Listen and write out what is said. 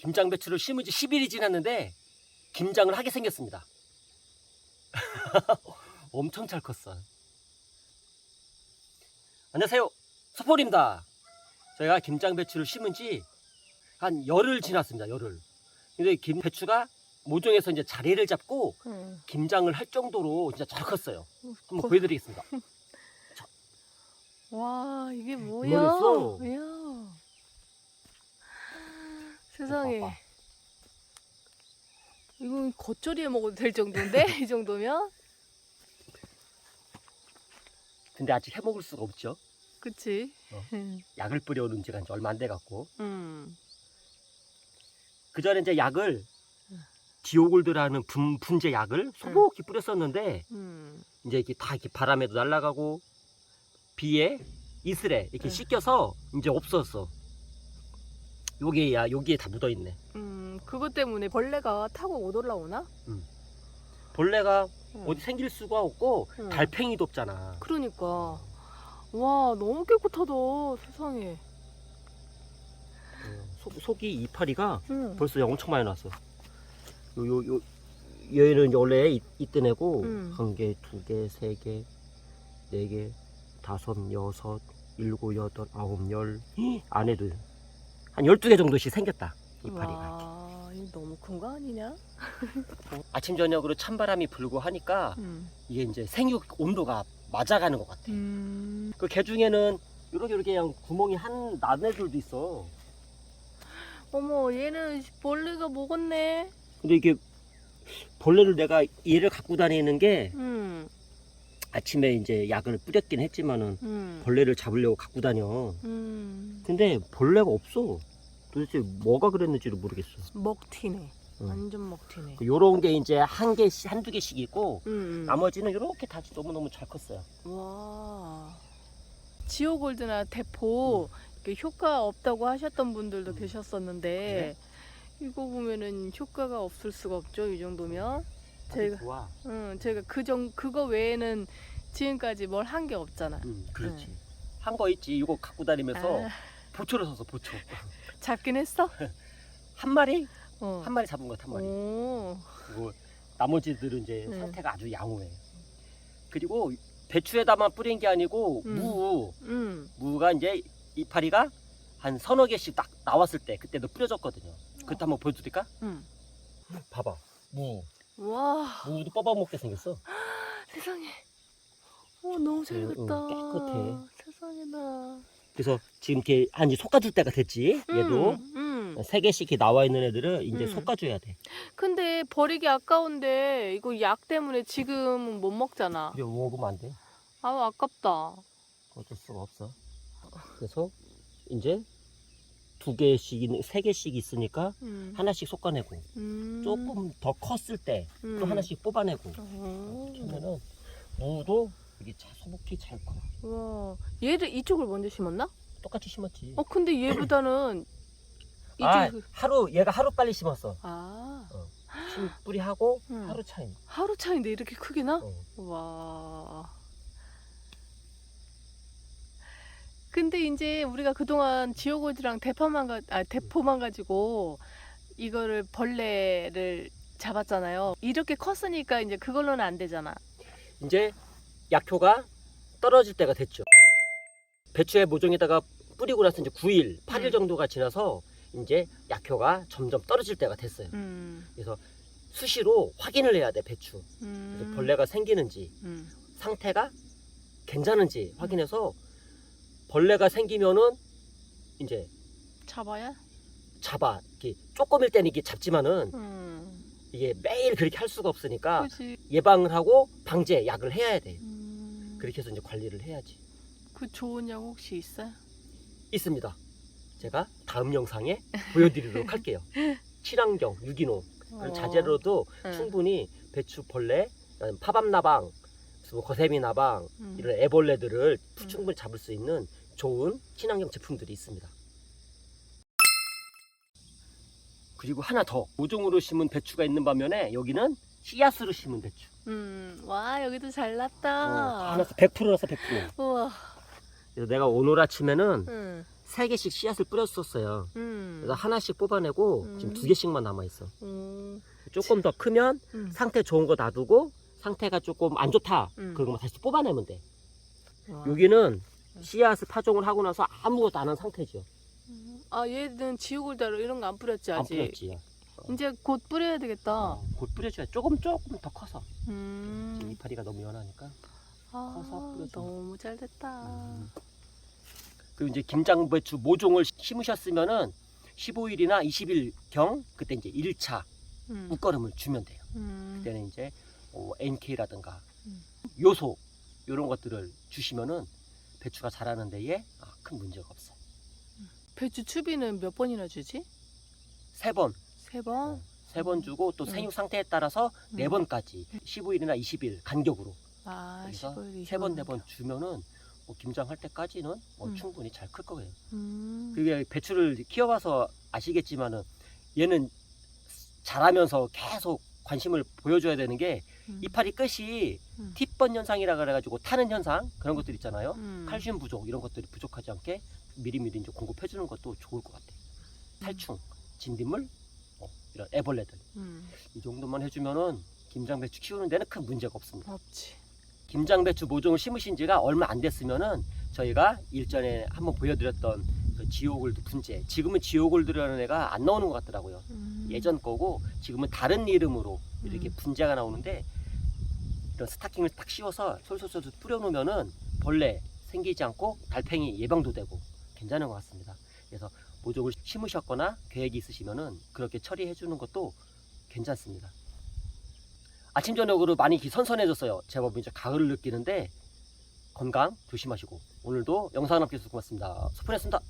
김장 배추를 심은 지 10일이 지났는데 김장을 하게 생겼습니다. 엄청 잘 컸어. 안녕하세요. 소폴입니다. 저희가 김장 배추를 심은 지 한 열흘 지났습니다. 열흘. 근데 김 배추가 모종에서 이제 자리를 잡고 응. 김장을 할 정도로 진짜 잘 컸어요. 한번 거- 보여드리겠습니다. 와 이게 뭐야? 이거였어. 이야. 세상에. 봐봐. 이건 겉절이에 먹어도 될 정도인데 이 정도면? 근데 아직 해 먹을 수가 없죠. 그치? 어. 응. 약을 뿌려놓은 지가 이제 얼마 안 돼 갖고 음. 그 전에 이제 약을 디오골드라는 분, 분재 약을 소복히 뿌렸었는데 음. 이제 이게 다 이렇게 바람에도 날아가고 비에 이슬에 이렇게 응. 씻겨서 이제 없었어. 여기야 여기에 다 묻어 있네. 음. 그것 때문에 벌레가 타고 못 올라오나? 벌레가 응. 어디 생길 수가 없고 응. 달팽이도 없잖아. 그러니까. 와 너무 깨끗하다 세상에. 어, 속, 속이 이파리가 응. 벌써 엄청 많이 났어. 요, 요, 요, 얘는 원래 이- 이뜬 애고, 음. 한 개, 두 개, 세 개, 네 개, 다섯, 여섯, 일곱, 여덟, 아홉, 열, 안에도 한 열두 개 정도씩 생겼다. 이파리가. 와 이거 너무 큰 거 아니냐? 아침, 저녁으로 찬바람이 불고 하니까 음. 이게 이제 생육 온도가 맞아가는 것 같아. 음. 그 개 중에는 이렇게 이렇게 그냥 구멍이 한난 애들도 있어. 어머 얘는 벌레가 먹었네. 근데 이게 벌레를 내가 얘를 갖고 다니는 게 음. 아침에 이제 약을 뿌렸긴 했지만은 음. 벌레를 잡으려고 갖고 다녀. 음. 근데 벌레가 없어. 도대체 뭐가 그랬는지를 모르겠어. 먹튀네. 응. 완전 먹튀네. 요런 게 이제 한 개씩, 한두 개씩 있고, 음. 나머지는 이렇게 다 너무너무 잘 컸어요. 와. 지오골드나 대포 이렇게 효과 없다고 하셨던 분들도 음. 계셨었는데 이거 보면은 효과가 없을 수가 없죠 이 정도면. 되게 제가 좋아. 응, 제가 그 정 그거 외에는 지금까지 뭘 한 게 없잖아. 응, 그렇지. 한 거 있지. 이거 갖고 다니면서 아, 보초를 섰어, 보초. 잡긴 했어? 한 마리? 어. 한 마리 잡은 거야, 한 마리. 오. 그리고 나머지들은 이제 응. 상태가 아주 양호해. 그리고 배추에다만 뿌린 게 아니고, 음. 무. 음. 무가 이제 이파리가 한 서너 개씩 딱 나왔을 때 그때도 뿌려졌거든요. 그때 한번 보여드릴까? 음. 봐봐. 무. 와. 무도 뽑아먹게 생겼어. 세상에. 어 너무 잘 응, 응, 됐다. 깨끗해. 그래서 지금 이렇게 한 이제 솎아줄 때가 됐지. 얘도 음, 음. 세 개씩 이렇게 나와 있는 애들은 이제 음. 솎아줘야 돼. 근데 버리기 아까운데 이거 약 때문에 지금 못 먹잖아. 이제 먹으면 안 돼. 아우 아깝다. 어쩔 수가 없어. 그래서 이제 두 개씩, 있는- 세 개씩 있으니까 음. 하나씩 솎아내고 음. 조금 더 컸을 때 또 음. 하나씩 뽑아내고 어. 그러면은 무도 이게 자, 소복히 잘 커. 와. 얘를 이쪽을 먼저 심었나? 똑같이 심었지. 어 근데 얘보다는 이쪽 아, 하루 얘가 하루 빨리 심었어. 아 심 뿌리 하고 음. 하루 차이. 하루 차인데 이렇게 크게 나? 어. 와. 근데 이제 우리가 그동안 지오골드랑 대파만 가, 아, 대포만 가지고 이거를 벌레를 잡았잖아요. 이렇게 컸으니까 이제 그걸로는 안 되잖아. 이제 약효가 떨어질 때가 됐죠. 배추의 모종에다가 뿌리고 나서 이제 9일, 8일 음. 정도가 지나서 이제 약효가 점점 떨어질 때가 됐어요. 음. 그래서 수시로 확인을 해야 돼 배추. 음. 벌레가 생기는지 음. 상태가 괜찮은지 확인해서 벌레가 생기면은 이제 잡아야? 잡아. 이렇게 조금일 때는 이게 잡지만은 음. 이게 매일 그렇게 할 수가 없으니까 그렇지. 예방을 하고 방제 약을 해야 돼. 음. 그렇게 해서 이제 관리를 해야지. 그 좋은 약 혹시 있어요? 있습니다. 제가 다음 영상에 보여드리도록 할게요. 친환경, 유기농 그런 어. 자재로도 응. 충분히 배추 벌레, 파밤나방, 뭐 거세미 나방 음. 이런 애벌레들을 음. 충분히 잡을 수 있는 좋은 친환경 제품들이 있습니다. 그리고 하나 더 모종으로 심은 배추가 있는 반면에 여기는 씨앗으로 심은 배추. 음. 와 여기도 잘 어, 났다. 하나서 100%라서 100%. 우와. 그래서 내가 오늘 아침에는 응. 세 개씩 씨앗을 뿌렸었어요. 음. 그래서 하나씩 뽑아내고 음. 지금 두 개씩만 남아 있어. 음. 조금 더 크면 음. 상태 좋은 거 놔두고 상태가 조금 안 좋다. 음. 그러면 다시 또 뽑아내면 돼. 와. 여기는 씨앗을 파종을 하고 나서 아무것도 안 한 상태죠. 음. 아 얘는 지옥을다로 이런 거 안 뿌렸지 안 아직. 뿌렸지. 이제 곧 뿌려야 되겠다. 어, 곧 뿌려줘야 조금 조금 더 커서 지금 음. 이파리가 너무 연하니까. 아, 커서 뿌려줘. 너무 잘 됐다. 음. 그리고 이제 김장배추 모종을 심으셨으면은 15일이나 20일 경 그때 이제 1차 음. 웃거름을 주면 돼요. 음. 그때는 이제 뭐 NK라든가 음. 요소 이런 것들을 주시면은 배추가 자라는 데에 아, 큰 문제가 없어요. 배추 추비는 몇 번이나 주지? 세 번, 세 번? 세 번 주고 또 음. 생육 상태에 따라서 네 음. 번까지 15일이나 20일 간격으로 아, 그래서 15일, 세 번 네 번 주면은 뭐 김장할 때까지는 뭐 음. 충분히 잘 클 거예요. 음. 그게 배추를 키워봐서 아시겠지만은 얘는 자라면서 계속 관심을 보여줘야 되는 게 음. 이파리 끝이 음. 팁번 현상이라 그래가지고 타는 현상 그런 것들 있잖아요. 음. 칼슘 부족 이런 것들이 부족하지 않게 미리미리 이제 공급해 주는 것도 좋을 것 같아요. 탈충, 진딧물, 어, 이런 애벌레들 음. 이 정도만 해주면은 김장배추 키우는 데는 큰 문제가 없습니다. 없지. 김장배추 모종을 심으신 지가 얼마 안 됐으면은 저희가 일전에 한번 보여드렸던 그 지오골드 분재 지금은 지오골드라는 애가 안 나오는 것 같더라고요. 음. 예전 거고 지금은 다른 이름으로 이렇게 음. 분재가 나오는데 이런 스타킹을 딱 씌워서 솔솔솔 뿌려놓으면은 벌레 생기지 않고 달팽이 예방도 되고 괜찮은 것 같습니다. 그래서 모종을 심으셨거나 계획이 있으시면은 그렇게 처리해 주는 것도 괜찮습니다. 아침 저녁으로 많이 선선해졌어요. 제법 이제 가을을 느끼는데 건강 조심하시고 오늘도 영상 함께 해주셔서 고맙습니다. 소풍했습니다.